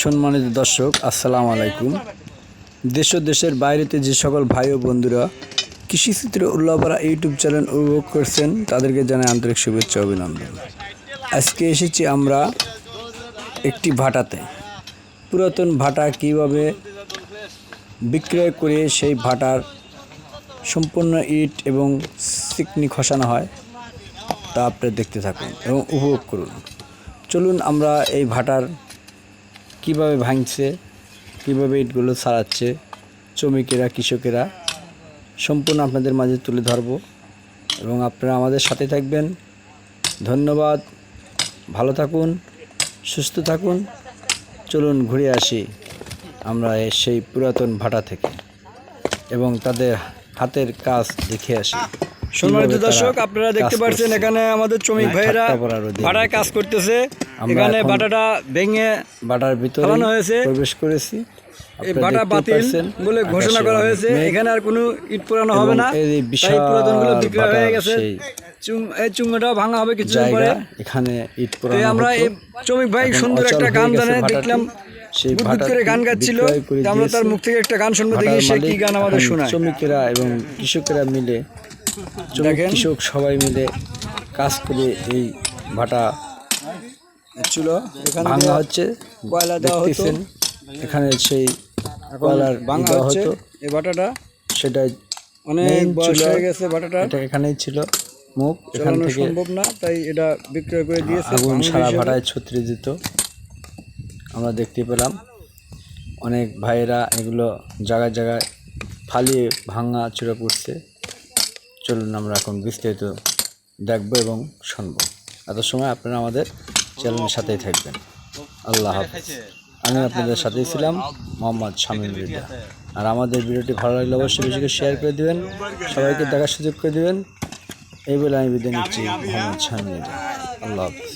সম্মানিত দর্শক, আসসালামু আলাইকুম। দেশ ও দেশের বাইরেতে যে সকল ভাই ও বন্ধুরা কৃষিচিত্র উল্লাপাড়া ইউটিউব চ্যানেল উপভোগ করছেন, তাদেরকে জানাই আন্তরিক শুভেচ্ছা অভিনন্দন। আজকে এসেছি আমরা একটি ভাটাতে। পুরাতন ভাটা কীভাবে বিক্রয় করে সেই ভাটার সম্পূর্ণ ইট এবং চিকনি খসানো হয়, তা আপনি দেখতে থাকুন এবং উপভোগ করুন। চলুন আমরা এই ভাটার কীভাবে ভাঙছে, কীভাবে ইটগুলো ছাড়াচ্ছে শ্রমিকেরা, কৃষকেরা, সম্পূর্ণ আপনাদের মাঝে তুলে ধরব। এবং আপনারা আমাদের সাথে থাকবেন। ধন্যবাদ। ভালো থাকুন, সুস্থ থাকুন। চলুন ঘুরে আসি আমরা সেই পুরাতন ভাটা থেকে। এবং তাদের হাতের কাজ দেখে আসি। সম্মানিত দর্শক আপনারা দেখতে পাচ্ছেন এখানে আমাদের শ্রমিক ভাইয়েরা ঠাট্টা ভাড়ায় কাজ করতেছে। এখানে বাটাটা ভেঙে বাটার ভিতরে হয়েছে। প্রবেশ করেছি। এই বাটা বাতিল বলে ঘোষণা করা হয়েছে। এখানে আর কোনো ইট পোড়ানো হবে না। এই বিশাল পুরাতনগুলো বিক্রয় হয়ে গেছে। এই চুঙ্গাটাও ভাঙা হবে কিছু পরে। এখানে ইট পোড়ানো আমরা এই শ্রমিক ভাই সুন্দর একটা গান জানে। দেখলাম সেই বুদবুদ করে গান গাচ্ছিল। আমরা তার মুখ থেকে একটা গান শুনব দেখি সে কি গান আমাদের শোনায়। শ্রমিকেরা এবং কৃষকেরা মিলে। কৃষক সবাই মিলে কাজ করে এই ভাটা ছিল এখান ভাঙা হচ্ছে। কয়লা দেওয়া হতো। এখানে সেই কয়লার ভাঙা হতো। এই বাটাটা সেটা অনেক বয়স হয়ে গেছে বাটাটা এটা এখানেই ছিল মুখ এখান থেকে সম্ভব না তাই এটা বিক্রয় করে দিয়েছে আগুন সারা। ভাটায় ছত্রে যেত আমরা দেখতে পেলাম অনেক ভাইয়েরা এগুলো জায়গায় জায়গায় ফালিয়ে ভাঙা চূড়া পড়ছে চলুন আমরা এখন বিস্তারিত দেখব এবং শুনব। এত সময় আপনারা আমাদের চ্যানেলের সাথেই থাকবেন। আল্লাহ হাফেজ। আমি আপনাদের সাথেই ছিলাম মোহাম্মদ শামীম আর আমাদের ভিডিওটি ভালো লাগলে অবশ্যই বেশি করে শেয়ার করে দেবেন, সবাইকে দেখার সুযোগ করে দেবেন। এই বলে আমি বিদায় নিচ্ছি মোহাম্মদ শামীম আল্লাহ হাফেজ।